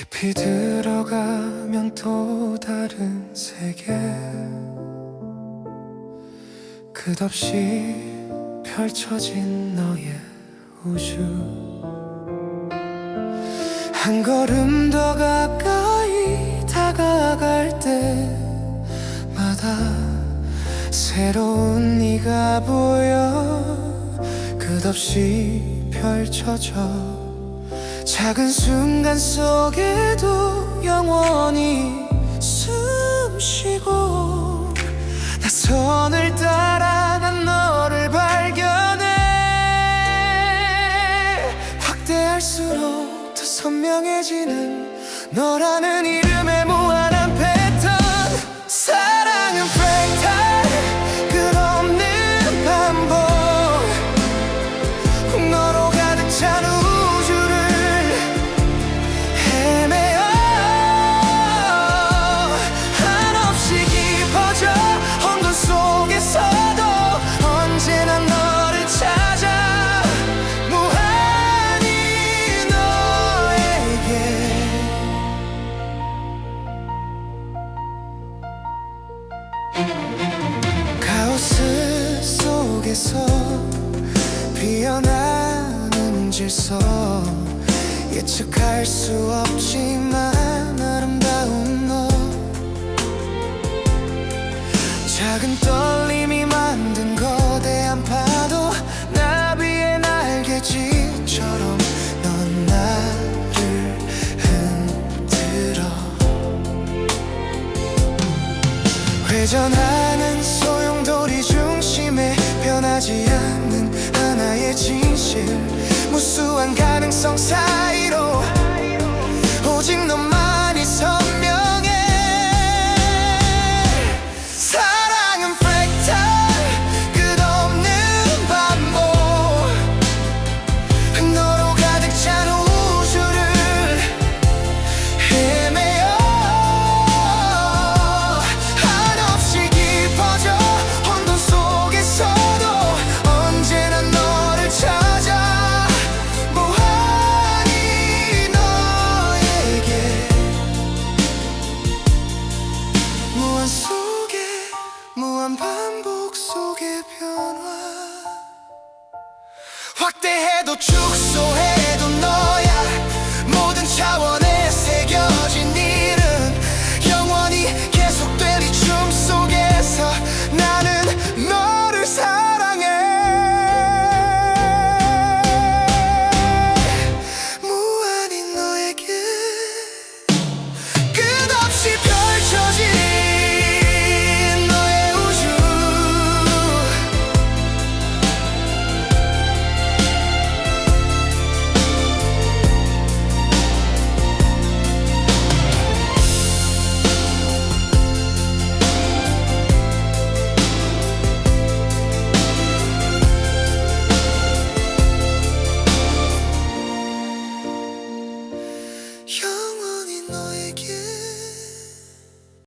깊이 들어가면 또 다른 세계. 끝없이 펼쳐진 너의 우주. 한 걸음 더 가까이 다가갈 때마다 새로운 네가 보여. 끝없이 펼쳐져 작은 순간 속에도 영원히 숨 쉬고 나선을 따라 난 너를 발견해. 확대할수록 더 선명해지는 너라는 이름의 무한 카오스 속에서 피어나는 질서 예측할 수 없지만 회전하는 소용돌이 중심에 변하지 않는 하나의 진실. 무수한 가능성 사이로 반복 속의 변화. 확대해도 축소해.